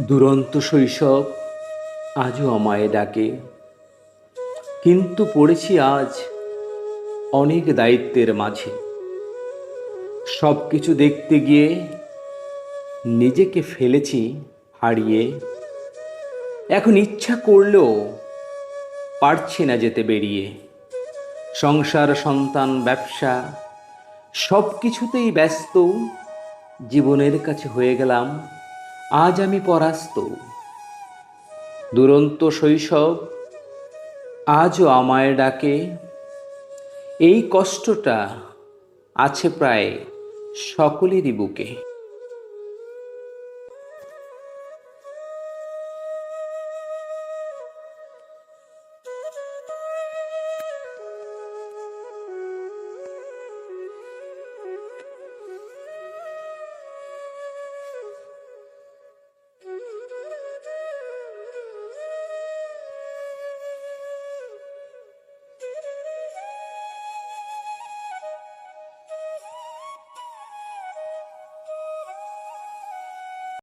দুরন্ত শৈশব আজও আমায় ডাকে। কিন্তু পড়েছি আজ অনেক দায়িত্বের মাঝে। সব কিছু দেখতে গিয়ে নিজেকে ফেলেছি হারিয়ে। এখন ইচ্ছা করলেও পারছি না যেতে বেরিয়ে। সংসার, সন্তান, ব্যবসা সব কিছুতেই ব্যস্ত। জীবনের কাছে হয়ে গেলাম। আজ আমি পরাস্ত। দুরন্ত শৈশব আজও আমায় ডাকে। এই কষ্টটা আছে প্রায় সকলেরই বুকে।